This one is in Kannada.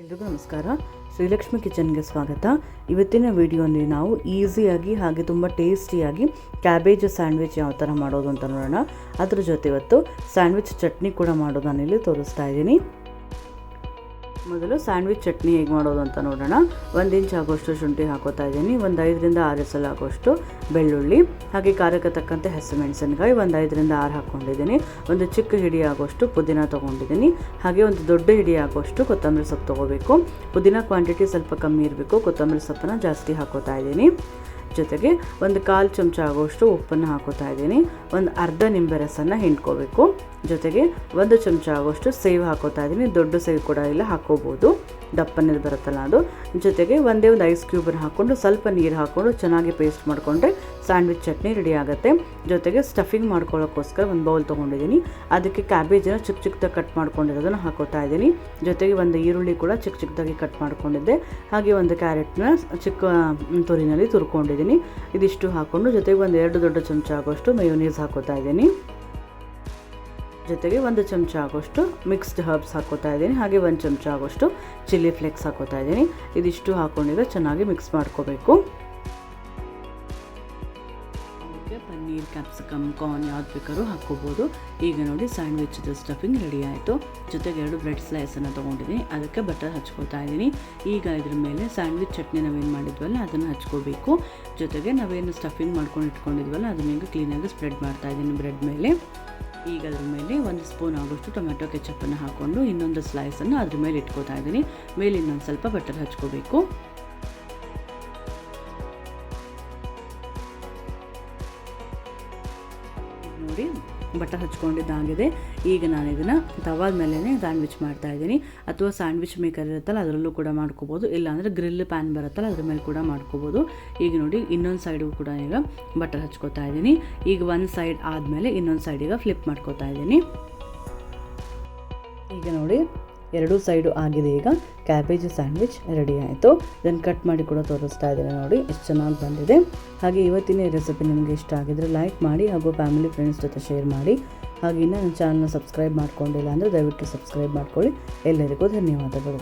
ಎಲ್ರಿಗೂ ನಮಸ್ಕಾರ. ಶ್ರೀಲಕ್ಷ್ಮಿ ಕಿಚನ್ಗೆ ಸ್ವಾಗತ. ಇವತ್ತಿನ ವಿಡಿಯೋನಲ್ಲಿ ನಾವು ಈಸಿಯಾಗಿ ಹಾಗೆ ತುಂಬ ಟೇಸ್ಟಿಯಾಗಿ ಕ್ಯಾಬೇಜ್ ಸ್ಯಾಂಡ್ವಿಚ್ ಯಾವ ಥರ ಮಾಡೋದು ಅಂತ ನೋಡೋಣ. ಅದ್ರ ಜೊತೆ ಇವತ್ತು ಸ್ಯಾಂಡ್ವಿಚ್ ಚಟ್ನಿ ಕೂಡ ಮಾಡೋದು ನಾನಿಲ್ಲಿ ತೋರಿಸ್ತಾ ಇದ್ದೀನಿ. ಮೊದಲು ಸ್ಯಾಂಡ್ವಿಚ್ ಚಟ್ನಿ ಹೇಗೆ ಮಾಡೋದು ಅಂತ ನೋಡೋಣ. ಒಂದು ಇಂಚ್ ಆಗೋಷ್ಟು ಶುಂಠಿ ಹಾಕೋತಾ ಇದ್ದೀನಿ, ಒಂದು ಐದರಿಂದ ಆರು ಎಸಲ್ ಆಗೋಷ್ಟು ಬೆಳ್ಳುಳ್ಳಿ, ಹಾಗೆ ಖಾರಕ್ಕೆ ತಕ್ಕಂತೆ ಹಸಿಮೆಣಸಿನ್ಕಾಯಿ ಒಂದು ಐದರಿಂದ ಆರು ಹಾಕ್ಕೊಂಡಿದ್ದೀನಿ ಒಂದು ಚಿಕ್ಕ ಹಿಡಿ ಆಗೋಷ್ಟು ಪುದೀನ ತೊಗೊಂಡಿದ್ದೀನಿ, ಹಾಗೆ ಒಂದು ದೊಡ್ಡ ಹಿಡಿ ಆಗೋಷ್ಟು ಕೊತ್ತಂಬರಿ ಸೊಪ್ಪು ತೊಗೋಬೇಕು. ಪುದೀನ ಕ್ವಾಂಟಿಟಿ ಸ್ವಲ್ಪ ಕಮ್ಮಿ ಇರಬೇಕು, ಕೊತ್ತಂಬರಿ ಸೊಪ್ಪನ್ನ ಜಾಸ್ತಿ ಹಾಕೋತಾ ಇದ್ದೀನಿ. ಜೊತೆಗೆ ಒಂದು ಕಾಲು ಚಮಚ ಆಗೋಷ್ಟು ಉಪ್ಪನ್ನು ಹಾಕೋತಾ ಇದ್ದೀನಿ. ಒಂದು ಅರ್ಧ ನಿಂಬೆ ರಸನ ಹಿಂಡ್ಕೋಬೇಕು. ಜೊತೆಗೆ ಒಂದು ಚಮಚ ಆಗೋಷ್ಟು ಸೇವ್ ಹಾಕೋತಾ ಇದ್ದೀನಿ. ದೊಡ್ಡ ಸೇವ್ ಕೂಡ ಇಲ್ಲ, ಹಾಕೋಬೋದು. ದಪ್ಪನಲ್ಲಿ ಬರುತ್ತಲ್ಲ ಅದು. ಜೊತೆಗೆ ಒಂದೇ ಒಂದು ಐಸ್ ಕ್ಯೂಬನ್ನು ಹಾಕ್ಕೊಂಡು ಸ್ವಲ್ಪ ನೀರು ಹಾಕ್ಕೊಂಡು ಚೆನ್ನಾಗಿ ಪೇಸ್ಟ್ ಮಾಡಿಕೊಂಡ್ರೆ ಸ್ಯಾಂಡ್ವಿಚ್ ಚಟ್ನಿ ರೆಡಿ ಆಗುತ್ತೆ. ಜೊತೆಗೆ ಸ್ಟಫಿಂಗ್ ಮಾಡ್ಕೊಳ್ಳೋಕ್ಕೋಸ್ಕರ ಒಂದು ಬೌಲ್ ತೊಗೊಂಡಿದ್ದೀನಿ. ಅದಕ್ಕೆ ಕ್ಯಾಬೇಜನ್ನು ಚಿಕ್ಕ ಚಿಕ್ಕದಾಗಿ ಕಟ್ ಮಾಡ್ಕೊಂಡಿರೋದನ್ನು ಹಾಕೋತಾ ಇದ್ದೀನಿ. ಜೊತೆಗೆ ಒಂದು ಈರುಳ್ಳಿ ಕೂಡ ಚಿಕ್ಕ ಚಿಕ್ಕದಾಗಿ ಕಟ್ ಮಾಡ್ಕೊಂಡಿದ್ದೆ. ಹಾಗೆ ಒಂದು ಕ್ಯಾರೆಟ್ನ ಚಿಕ್ಕ ತುರಿನಲ್ಲಿ ತುರ್ಕೊಂಡಿದ್ದೀನಿ. ಇದಿಷ್ಟು ಹಾಕ್ಕೊಂಡು ಜೊತೆಗೆ ಒಂದು ಎರಡು ದೊಡ್ಡ ಚಮಚ ಆಗೋಷ್ಟು ಮಯೋನೀಸ್ ಹಾಕೋತಾ ಇದ್ದೀನಿ. ಜೊತೆಗೆ ಒಂದು ಚಮಚ ಆಗೋಷ್ಟು ಮಿಕ್ಸ್ಡ್ ಹರ್ಬ್ಸ್ ಹಾಕೋತಾ ಇದ್ದೀನಿ. ಹಾಗೆ ಒಂದು ಚಮಚ ಆಗೋಷ್ಟು ಚಿಲ್ಲಿ ಫ್ಲೇಕ್ಸ್ ಹಾಕೋತಾ ಇದ್ದೀನಿ. ಇದಿಷ್ಟು ಹಾಕ್ಕೊಂಡಿದ್ರೆ ಚೆನ್ನಾಗಿ ಮಿಕ್ಸ್ ಮಾಡ್ಕೋಬೇಕು. ಪನ್ನೀರ್ ಕ್ಯಾಪ್ಸಿಕಮ್ ಕಾರ್ನ್ ಯಾವ್ದು ಬೇಕಾದ್ರೂ ಹಾಕ್ಕೋಬೋದು. ಈಗ ನೋಡಿ ಸ್ಯಾಂಡ್ವಿಚ್ದು ಸ್ಟಫಿಂಗ್ ರೆಡಿ ಆಯಿತು. ಜೊತೆಗೆ ಎರಡು ಬ್ರೆಡ್ ಸ್ಲೈಸನ್ನು ತೊಗೊಂಡಿದ್ದೀನಿ ಅದಕ್ಕೆ ಬಟರ್ ಹಚ್ಕೋತಾ ಇದ್ದೀನಿ ಈಗ ಇದ್ರ ಮೇಲೆ ಸ್ಯಾಂಡ್ವಿಚ್ ಚಟ್ನಿ ನಾವೇನು ಮಾಡಿದ್ವಲ್ಲ, ಅದನ್ನು ಹಚ್ಕೋಬೇಕು. ಜೊತೆಗೆ ನಾವೇನು ಸ್ಟಫಿಂಗ್ ಮಾಡ್ಕೊಂಡು ಇಟ್ಕೊಂಡಿದ್ವಲ್ಲ, ಅದನ್ನ ಕ್ಲೀನಾಗಿ ಸ್ಪ್ರೆಡ್ ಮಾಡ್ತಾ ಇದ್ದೀನಿ ಬ್ರೆಡ್ ಮೇಲೆ. ಈಗ ಅದ್ರ ಮೇಲೆ ಒಂದು ಸ್ಪೂನ್ ಆಗೋಷ್ಟು ಟೊಮೆಟೊ ಕೆಚಪ್ಪನ್ನು ಹಾಕ್ಕೊಂಡು ಇನ್ನೊಂದು ಸ್ಲೈಸನ್ನು ಅದ್ರ ಮೇಲೆ ಇಟ್ಕೋತಾ ಇದ್ದೀನಿ ಮೇಲೆ ಇನ್ನೊಂದು ಸ್ವಲ್ಪ ಬಟರ್ ಹಚ್ಕೋಬೇಕು. ನೋಡಿ ಬಟರ್ ಹಚ್ಕೊಂಡಿದ್ದಾಗಿದೆ. ಈಗ ನಾನು ಇದನ್ನು ತವಾದ ಮೇಲೇ ಸ್ಯಾಂಡ್ವಿಚ್ ಮಾಡ್ತಾ ಇದ್ದೀನಿ. ಅಥವಾ ಸ್ಯಾಂಡ್ವಿಚ್ ಮೇಕರ್ ಇರುತ್ತಲ್ಲ, ಅದರಲ್ಲೂ ಕೂಡ ಮಾಡ್ಕೋಬೋದು. ಇಲ್ಲಾಂದರೆ ಗ್ರಿಲ್ ಪ್ಯಾನ್ ಬರುತ್ತಲ್ಲ, ಅದ್ರ ಮೇಲೆ ಕೂಡ ಮಾಡ್ಕೋಬೋದು. ಈಗ ನೋಡಿ, ಇನ್ನೊಂದು ಸೈಡು ಕೂಡ ಈಗ ಬಟರ್ ಹಚ್ಕೋತಾ ಇದ್ದೀನಿ. ಈಗ ಒಂದು ಸೈಡ್ ಆದಮೇಲೆ ಇನ್ನೊಂದು ಸೈಡ್ ಈಗ ಫ್ಲಿಪ್ ಮಾಡ್ಕೋತಾ ಇದ್ದೀನಿ. ಈಗ ನೋಡಿ ಎರಡೂ ಸೈಡು ಆಗಿದೆ. ಈಗ ಕ್ಯಾಬೇಜ್ ಸ್ಯಾಂಡ್ವಿಚ್ ರೆಡಿ ಆಯಿತು. ಇದನ್ನು ಕಟ್ ಮಾಡಿ ಕೂಡ ತೋರಿಸ್ತಾ ಇದ್ದೀನಿ ನೋಡಿ, ಎಷ್ಟು ಚೆನ್ನಾಗಿ ಬಂದಿದೆ. ಹಾಗೆ ಇವತ್ತಿನ ರೆಸಿಪಿ ನಿಮಗೆ ಇಷ್ಟ ಆಗಿದ್ರೆ ಲೈಕ್ ಮಾಡಿ ಹಾಗೂ ಫ್ಯಾಮಿಲಿ ಫ್ರೆಂಡ್ಸ್ ಜೊತೆ ಶೇರ್ ಮಾಡಿ. ಹಾಗೆ ಇನ್ನೂ ನನ್ನ ಚಾನಲ್ನ ಸಬ್ಸ್ಕ್ರೈಬ್ ಮಾಡ್ಕೊಂಡಿಲ್ಲ ಅಂದರೆ ದಯವಿಟ್ಟು ಸಬ್ಸ್ಕ್ರೈಬ್ ಮಾಡ್ಕೊಳ್ಳಿ. ಎಲ್ಲರಿಗೂ ಧನ್ಯವಾದಗಳು.